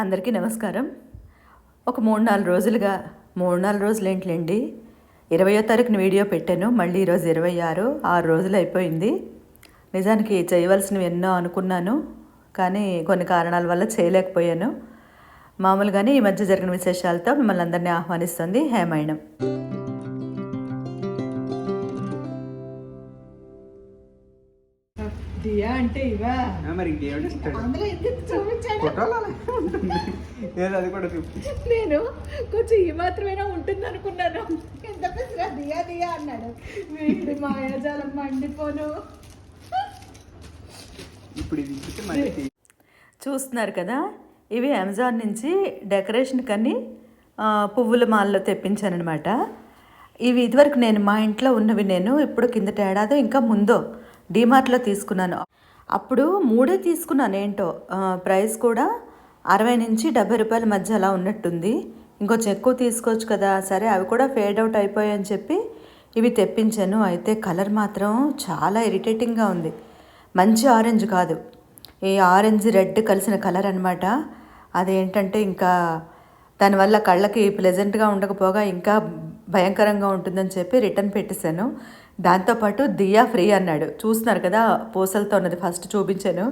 అందరికీ నమస్కారం. ఒక మూడు నాలుగు రోజులుగా మూడు నాలుగు రోజులు ఏంటిలేండి ఇరవయో తారీఖున వీడియో పెట్టాను మళ్ళీ ఈరోజు ఇరవై ఆరు ఆరు రోజులు అయిపోయింది. నిజానికి చేయవలసినవి ఎన్నో అనుకున్నాను కానీ కొన్ని కారణాల వల్ల చేయలేకపోయాను. మామూలుగానే ఈ మధ్య జరిగిన విశేషాలతో మిమ్మల్ని అందరినీ ఆహ్వానిస్తుంది హేమాయణం. అంటే ఇవా? మరి ఇంకేమిటి అందులో ఎందుకు చూపించాడు? అది కూడా చూపి. నేను కొంచెం ఈ మాత్రమేనా ఉంటుంది అనుకున్నాను ఎంత పెద్దగా దియా దియా అన్నాడు. వీడి మాయాజాలం మండిపోను. ఇప్పుడు ఇది చూస్తున్నారు కదా ఇవి అమెజాన్ నుంచి డెకరేషన్ కని పువ్వుల మాలలో తెప్పించానమాట ఇవి ఇదివరకు నేను మా ఇంట్లో ఉన్నవి నేను ఇప్పుడు కిందట ఏడాదో ఇంకా ముందో. డీమార్ట్లో తీసుకున్నాను. అప్పుడు మూడే తీసుకున్నాను ఏంటో ప్రైస్ కూడా అరవై నుంచి డెబ్బై రూపాయల మధ్య అలా ఉన్నట్టుంది. ఇంకొంచెం ఎక్కువ తీసుకోవచ్చు కదా సరే అవి కూడా ఫేడ్ అవుట్ అయిపోయాయని చెప్పి ఇవి తెప్పించాను. అయితే కలర్ మాత్రం చాలా ఇరిటేటింగ్గా ఉంది. మంచి ఆరెంజ్ కాదు. ఈ ఆరెంజ్ రెడ్ కలిసిన కలర్ అనమాట అదేంటంటే ఇంకా దానివల్ల కళ్ళకి ప్లెజెంట్గా ఉండకపోగా ఇంకా భయంకరంగా ఉంటుందని చెప్పి రిటర్న్ పెట్టేశాను. దాంతోపాటు దియా ఫ్రీ అన్నాడు. చూస్తున్నారు కదా పూసలతో ఉన్నది ఫస్ట్ చూపించాను.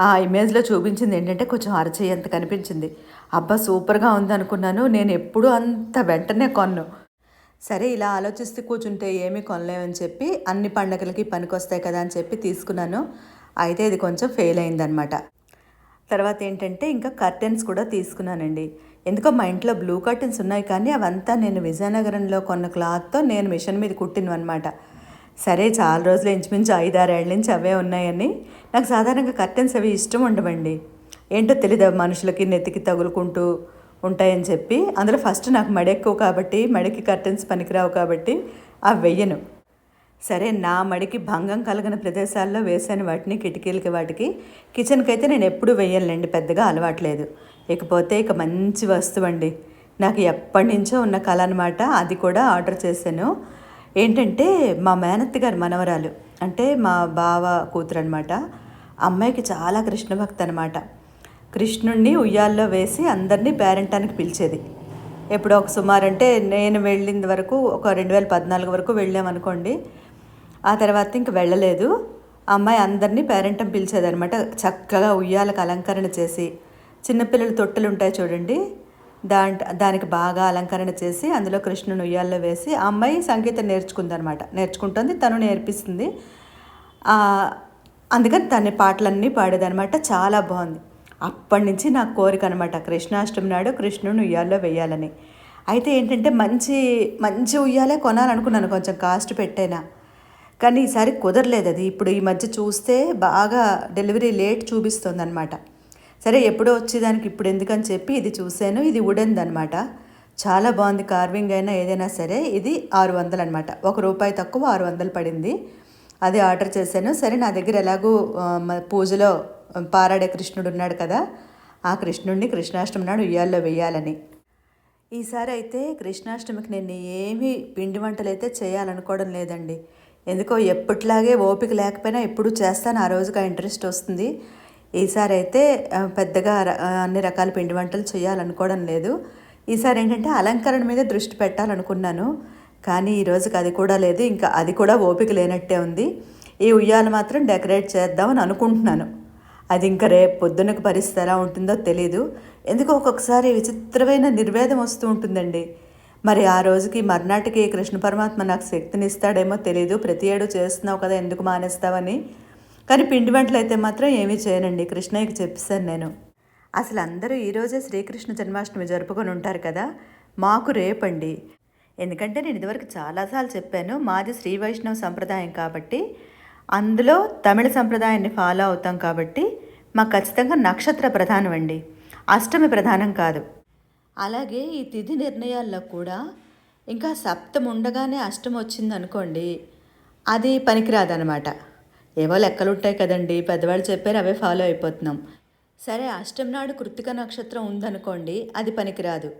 ఆ ఇమేజ్లో చూపించింది ఏంటంటే కొంచెం అరచేయంత కనిపించింది. అబ్బా సూపర్గా ఉందనుకున్నాను. నేను ఎప్పుడూ అంత వెంటనే కొన్ను. సరే ఇలా ఆలోచిస్తూ కూర్చుంటే ఏమీ కొనలేమని చెప్పి అన్ని పండగలకి పనికొస్తాయి కదా అని చెప్పి తీసుకున్నాను. అయితే ఇది కొంచెం ఫెయిల్ అయిందనమాట. తర్వాత ఏంటంటే ఇంకా కర్టెన్స్ కూడా తీసుకున్నానండి. ఎందుకో మా ఇంట్లో బ్లూ కర్టెన్స్ ఉన్నాయి కానీ అవంతా నేను విజయనగరంలో కొన్న క్లాత్తో నేను మిషన్ మీద కుట్టినవి అనమాట సరే చాలా రోజులు ఇంచుమించు ఐదారేళ్ళ నుంచి అవే ఉన్నాయని నాకు సాధారణంగా కర్టెన్స్ అవి ఇష్టం ఉండవండి. ఏంటో తెలియదు మనుషులకి నెత్తికి తగులుకుంటూ ఉంటాయని చెప్పి? అందులో ఫస్ట్ నాకు మడెక్కువ కాబట్టి మడికి కర్టెన్స్ పనికిరావు కాబట్టి అవి వెయ్యను. సరే నా మడికి భంగం కలగని ప్రదేశాల్లో వేసాను వాటిని కిటికీలకి వాటికి. కిచెన్కి అయితే నేను ఎప్పుడూ వేయనులేండి పెద్దగా అలవాట్లేదు. ఇకపోతే ఇక మంచి వస్తువు అండి నాకు ఎప్పటి నుంచో ఉన్న కళ అనమాట అది కూడా ఆర్డర్ చేశాను. ఏంటంటే మా మేనత్త గారు మనవరాలు అంటే మా బావ కూతురు అనమాట అమ్మాయికి చాలా కృష్ణ భక్తి అనమాట కృష్ణుణ్ణి ఉయ్యాల్లో వేసి అందరినీ పేరెంటానికి పిలిచేది. ఎప్పుడో ఒక సుమారు అంటే నేను వెళ్ళిన వరకు ఒక రెండు వేల పద్నాలుగు వరకు వెళ్ళామనుకోండి ఆ తర్వాత ఇంక వెళ్ళలేదు. అమ్మాయి అందరినీ పేరెంటం పిలిచేదనమాట చక్కగా ఉయ్యాలకు అలంకరణ చేసి చిన్నపిల్లల తొట్టెలు ఉంటాయి చూడండి. దాంట్ దానికి బాగా అలంకరణ చేసి అందులో కృష్ణుని ఉయ్యాల్లో వేసి ఆ అమ్మాయి సంగీతం నేర్చుకుందనమాట. నేర్చుకుంటుంది తను నేర్పిస్తుంది. అందుకని తన పాటలన్నీ పాడేదనమాట. చాలా బాగుంది. అప్పటి నుంచి నాకు కోరిక అనమాట కృష్ణాష్టమి నాడు కృష్ణుని ఉయ్యాల్లో వేయాలని. అయితే ఏంటంటే మంచి మంచి ఉయ్యాలే కొనాలనుకున్నాను కొంచెం కాస్ట్ పెట్టేనా. కానీ ఈసారి కుదరలేదు అది. ఇప్పుడు ఈ మధ్య చూస్తే బాగా డెలివరీ లేట్ చూపిస్తుంది అనమాట సరే ఎప్పుడో వచ్చేదానికి ఇప్పుడు ఎందుకని చెప్పి ఇది చూశాను. ఇది వుడెన్ది అనమాట చాలా బాగుంది కార్వింగ్ అయినా ఏదైనా సరే ఇది ఆరు వందలు అనమాట ఒక రూపాయి తక్కువ ఆరు వందలు పడింది. అది ఆర్డర్ చేశాను. సరే నా దగ్గర ఎలాగూ పూజలో పారాడే కృష్ణుడు ఉన్నాడు కదా ఆ కృష్ణుడిని కృష్ణాష్టమి నాడు ఉయ్యాల్లో వేయాలని. ఈసారి అయితే కృష్ణాష్టమికి నేను ఏమీ పిండి వంటలు అయితే చేయాలనుకోవడం లేదండి. ఎందుకో ఎప్పట్లాగే ఓపిక లేకపోయినా ఎప్పుడు చేస్తాను. ఆ రోజుకి ఆ ఇంట్రెస్ట్ వస్తుంది. ఈసారి అయితే పెద్దగా అన్ని రకాల పిండి వంటలు చేయాలనుకోవడం లేదు. ఈసారి ఏంటంటే అలంకరణ మీద దృష్టి పెట్టాలనుకున్నాను. కానీ ఈ రోజుకి అది కూడా లేదు. ఇంకా అది కూడా ఓపిక లేనట్టే ఉంది. ఈ ఉయ్యాలు మాత్రం డెకరేట్ చేద్దామని అనుకుంటున్నాను. అది ఇంకా రేపు పొద్దునకు పరిస్థితి ఎలా ఉంటుందో తెలీదు. ఎందుకో ఒక్కొక్కసారి విచిత్రమైన నిర్వేదం వస్తూ ఉంటుందండి. మరి ఆ రోజుకి మర్నాటికి కృష్ణ పరమాత్మ నాకు శక్తిని ఇస్తాడేమో తెలియదు ప్రతి ఏడు చేస్తున్నావు కదా ఎందుకు మానేస్తావని. కానీ పిండి వంటలు అయితే మాత్రం ఏమీ చేయనండి. కృష్ణయ్యకి చెప్పేశాను నేను. అసలు అందరూ ఈరోజే శ్రీకృష్ణ జన్మాష్టమి జరుపుకొని ఉంటారు కదా మాకు రేపండి. ఎందుకంటే నేను ఇదివరకు చాలాసార్లు చెప్పాను మాది శ్రీ వైష్ణవ సంప్రదాయం కాబట్టి అందులో తమిళ సంప్రదాయాన్ని ఫాలో అవుతాం కాబట్టి మాకు ఖచ్చితంగా నక్షత్ర ప్రధానం అండి. అష్టమి ప్రధానం కాదు. అలాగే ఈ తిథి నిర్ణయాల్లో కూడా ఇంకా సప్తం ఉండగానే అష్టమి వచ్చింది అనుకోండి అది పనికిరాదనమాట ఏవో లెక్కలు ఉంటాయి కదండి. పెద్దవాళ్ళు చెప్పారు అవే ఫాలో అయిపోతున్నాం. సరే అష్టం నాడు కృత్తిక నక్షత్రం ఉందనుకోండి అది పనికిరాదు.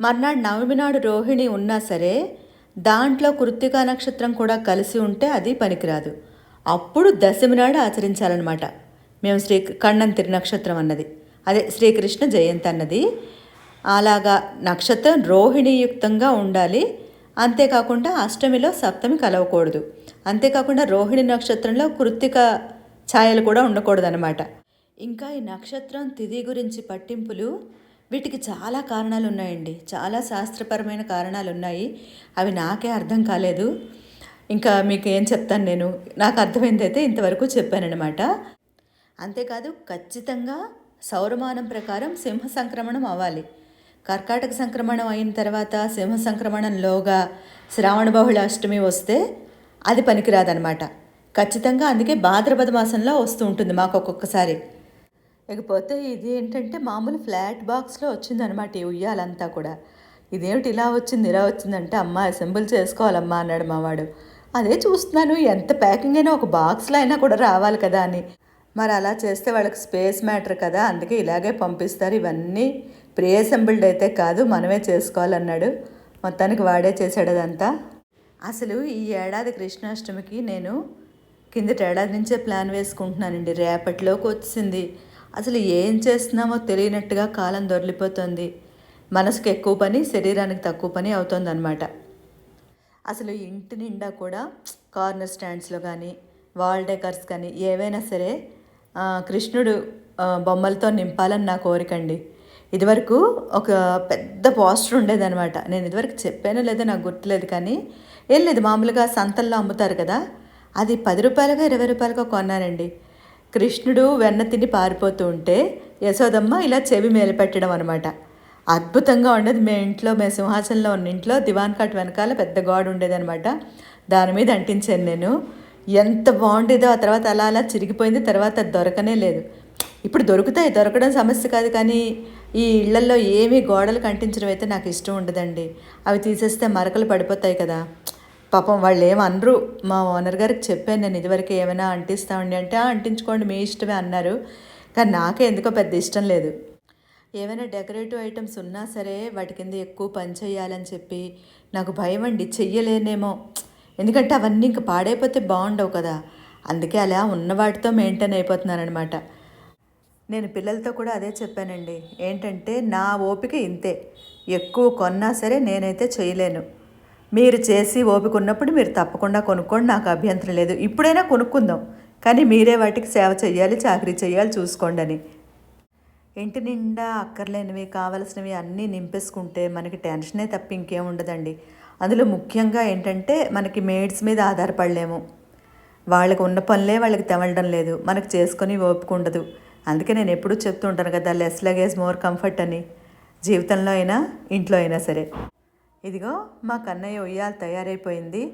మర్నాడు నవమి నాడు రోహిణి ఉన్నా సరే దాంట్లో కృత్తికా నక్షత్రం కూడా కలిసి ఉంటే అది పనికిరాదు. అప్పుడు దశమి నాడు ఆచరించాలన్నమాట. మేము శ్రీ కಣ್ಣంతిరి నక్షత్రం అన్నది. అదే శ్రీకృష్ణ జయంతి అన్నది. అలాగా నక్షత్రం రోహిణీయుక్తంగా ఉండాలి. అంతేకాకుండా అష్టమిలో సప్తమి కలవకూడదు. అంతేకాకుండా రోహిణి నక్షత్రంలో కృత్తిక ఛాయలు కూడా ఉండకూడదన్నమాట. ఇంకా ఈ నక్షత్రం తిథి గురించి పట్టింపులు వీటికి చాలా కారణాలు ఉన్నాయండి చాలా శాస్త్రపరమైన కారణాలు ఉన్నాయి అవి నాకే అర్థం కాలేదు. ఇంకా మీకు ఏం చెప్తాను నేను? నాకు అర్థమైంది అయితే ఇంతవరకు చెప్పానన్నమాట. అంతేకాదు ఖచ్చితంగా సౌరమానం ప్రకారం సింహ సంక్రమణం అవ్వాలి. కర్కాటక సంక్రమణం అయిన తర్వాత సింహ సంక్రమణంలోగా శ్రావణ బహుళ అష్టమి వస్తే అది పనికిరాదనమాట ఖచ్చితంగా అందుకే భాద్రపద మాసంలో వస్తూ ఉంటుంది మాకు ఒక్కొక్కసారి. ఇకపోతే ఇది ఏంటంటే మామూలు ఫ్లాట్ బాక్స్లో వచ్చిందనమాట ఈ ఉయ్యాలంతా కూడా. ఇదేమిటి ఇలా వచ్చింది ఇలా వచ్చిందంటే అమ్మ అసెంబుల్ చేసుకోవాలమ్మా అన్నాడు మావాడు అదే చూస్తున్నాను ఎంత ప్యాకింగ్ అయినా ఒక బాక్స్లో అయినా కూడా రావాలి కదా అని. మరి అలా చేస్తే వాళ్ళకి స్పేస్ మ్యాటర్ కదా అందుకే ఇలాగే పంపిస్తారు ఇవన్నీ. ప్రీ అసెంబుల్డ్ అయితే కాదు మనమే చేసుకోవాలన్నాడు. మొత్తానికి వాడే చేశాడు అదంతా అసలు ఈ ఏడాది కృష్ణాష్టమికి నేను కిందటి ఏడాది నుంచే ప్లాన్ వేసుకుంటున్నానండి. రేపటిలోకి వచ్చింది. అసలు ఏం చేస్తున్నామో తెలియనట్టుగా కాలం దొరికిపోతుంది. మనసుకు ఎక్కువ పని శరీరానికి తక్కువ పని అవుతుందన్నమాట. అసలు ఇంటి నిండా కూడా కార్నర్ స్టాండ్స్లో కానీ వాల్ డెకర్స్ కానీ ఏవైనా సరే కృష్ణుడు బొమ్మలతో నింపాలని నా కోరికండి ఇదివరకు ఒక పెద్ద పోస్టర్ ఉండేదనమాట నేను ఇదివరకు చెప్పానో లేదో నాకు గుర్తులేదు కానీ ఏం లేదు మామూలుగా సంతల్లో అమ్ముతారు కదా అది పది రూపాయలుగా ఇరవై రూపాయలుగా కొన్నానండి కృష్ణుడు వెన్న తిని పారిపోతూ ఉంటే యశోదమ్మ ఇలా చెవి మేలు పెట్టడం అనమాట అద్భుతంగా ఉండేది మేము ఇంట్లో మేము సింహాచలంలో ఉన్న ఇంట్లో దివాన్ కాట్ వెనకాల పెద్ద గోడ ఉండేదనమాట దాని మీద అంటించాను నేను. ఎంత బాగుండేదో ఆ తర్వాత అలా అలా చిరిగిపోయింది తర్వాత అది దొరకనే లేదు. ఇప్పుడు దొరుకుతాయి దొరకడం సమస్య కాదు కానీ ఈ ఇళ్ళల్లో ఏమీ గోడలు కంటించడం అయితే నాకు ఇష్టం ఉండదండి. అవి తీసేస్తే మరకలు పడిపోతాయి కదా. పాపం వాళ్ళు ఏమనరు అనరు. మా ఓనర్ గారికి చెప్పాను నేను ఇదివరకు ఏమైనా అంటిస్తామండి అంటే అంటించుకోండి మీ ఇష్టమే అన్నారు. కానీ నాకే ఎందుకో పెద్ద ఇష్టం లేదు. ఏమైనా డెకరేటివ్ ఐటమ్స్ ఉన్నా సరే వాటి కింద ఎక్కువ పని చేయాలని చెప్పి నాకు భయం అండి. చెయ్యలేనేమో. ఎందుకంటే అవన్నీ ఇంక పాడైపోతే బాగుండవు కదా. అందుకే అలా ఉన్న వాటితో మెయింటైన్ అయిపోతున్నానమాట నేను పిల్లలతో కూడా అదే చెప్పానండి. ఏంటంటే నా ఓపిక ఇంతే. ఎక్కువ కొన్నా సరే నేనైతే చేయలేను. మీరు చేసి ఓపిక ఉన్నప్పుడు మీరు తప్పకుండా కొనుక్కోండి. నాకు అభ్యంతరం లేదు. ఇప్పుడైనా కొనుక్కుందాం. కానీ మీరే వాటికి సేవ చేయాలి చాకరీ చేయాలి చూసుకోండి అని. ఇంటి నిండా అక్కర్లేనివి కావలసినవి అన్నీ నింపేసుకుంటే మనకి టెన్షనే తప్ప ఇంకేం ఉండదండి. అందులో ముఖ్యంగా ఏంటంటే మనకి మేడ్స్ మీద ఆధారపడలేము. వాళ్ళకు ఉన్న పనులే వాళ్ళకి తెమలడం లేదు. మనకు చేసుకొని ఓపిక ఉండదు. అందుకే నేను ఎప్పుడూ చెప్తూ ఉంటాను కదా లెస్ లగేజ్ మోర్ కంఫర్ట్ అని. జీవితంలో అయినా ఇంట్లో అయినా సరే. ఇదిగో మా కన్నయ్య ఉయ్యాలు తయారైపోయింది.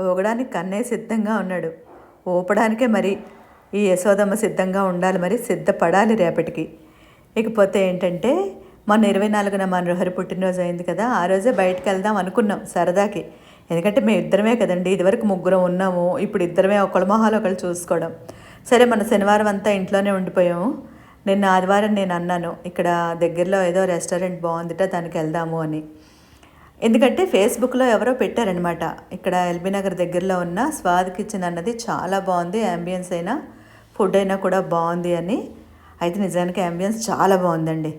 ఊగడానికి కన్నయ్య సిద్ధంగా ఉన్నాడు. ఊపడానికే మరి. ఈ యశోదమ్మ సిద్ధంగా ఉండాలి మరి సిద్ధపడాలి రేపటికి. ఇకపోతే ఏంటంటే మొన్న ఇరవై నాలుగున మన పుట్టినరోజు అయింది కదా ఆ రోజే బయటకు వెళ్దాం అనుకున్నాం సరదాకి. ఎందుకంటే మేము ఇద్దరమే కదండి ఇదివరకు ముగ్గురం ఉన్నాము ఇప్పుడు ఇద్దరమే ఒకళ్ళ మొహాలు ఒకళ్ళు చూసుకోవడం. సరే మన శనివారం అంతా ఇంట్లోనే ఉండిపోయాము. నిన్న ఆదివారం నేను అన్నాను ఇక్కడ దగ్గరలో ఏదో రెస్టారెంట్ బాగుందిట దానికి వెళ్దాము అని. ఎందుకంటే ఫేస్బుక్లో ఎవరో పెట్టారనమాట ఇక్కడ ఎల్బీ నగర్ దగ్గరలో ఉన్న స్వాద్ కిచెన్ అన్నది చాలా బాగుంది అంబియన్స్ అయినా ఫుడ్ అయినా కూడా బాగుంది అని. అయితే నిజానికి అంబియన్స్ చాలా బాగుందండి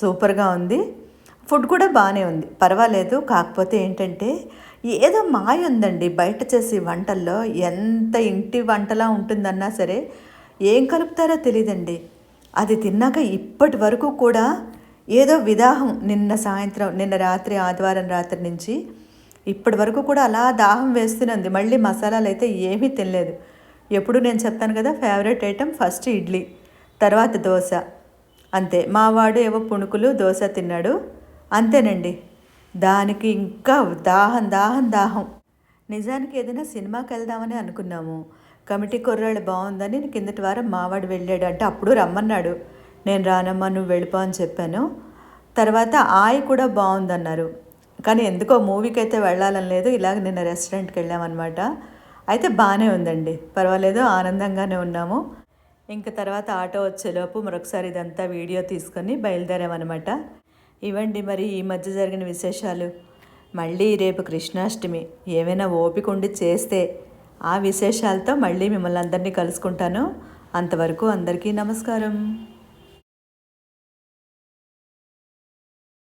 సూపర్గా ఉంది. ఫుడ్ కూడా బాగానే ఉంది పర్వాలేదు. కాకపోతే ఏంటంటే ఏదో మాయ ఉందండి. బయట చేసే వంటల్లో ఎంత ఇంటి వంటలా ఉంటుందన్నా సరే ఏం కలుపుతారో తెలియదండి అది తిన్నాక ఇప్పటి వరకు కూడా ఏదో విదాహం నిన్న సాయంత్రం నిన్న రాత్రి ఆదివారం రాత్రి నుంచి ఇప్పటి వరకు కూడా అలా దాహం వేస్తున్నది ఉంది మళ్ళీ మసాలాలు అయితే ఏమీ తినలేదు. ఎప్పుడు నేను చెప్తాను కదా ఫేవరెట్ ఐటెం ఫస్ట్ ఇడ్లీ తర్వాత దోశ. అంతే. మా వాడు ఏవో పుణుకులు దోశ తిన్నాడు. అంతేనండి. దానికి ఇంకా దాహం దాహం దాహం. నిజానికి ఏదైనా సినిమాకి వెళ్దామని అనుకున్నాము. కమిటీ కుర్రాళ్ళు బాగుందని నేను కిందటి వారం మావాడు వెళ్ళాడు. అంటే అప్పుడు రమ్మన్నాడు. నేను రానమ్మా నువ్వు వెళ్ళిపో అని చెప్పాను. తర్వాత ఆయ కూడా బాగుందన్నారు. కానీ ఎందుకో మూవీకి అయితే వెళ్ళాలని లేదు. ఇలాగ నిన్న రెస్టారెంట్కి వెళ్ళామన్నమాట. అయితే బాగానే ఉందండి. పర్వాలేదు ఆనందంగానే ఉన్నాము. ఇంకా తర్వాత ఆటో వచ్చేలోపు మరొకసారి ఇదంతా వీడియో తీసుకొని బయలుదేరామన్నమాట. ఇవండి మరి ఈ మధ్య జరిగిన విశేషాలు. మళ్ళీ రేపు కృష్ణాష్టమి. ఏమైనా ఓపిక ఉండి చేస్తే ఆ విశేషాలతో మళ్ళీ మిమ్మల్ని అందరినీ కలుసుకుంటాను. అంతవరకు అందరికీ నమస్కారం.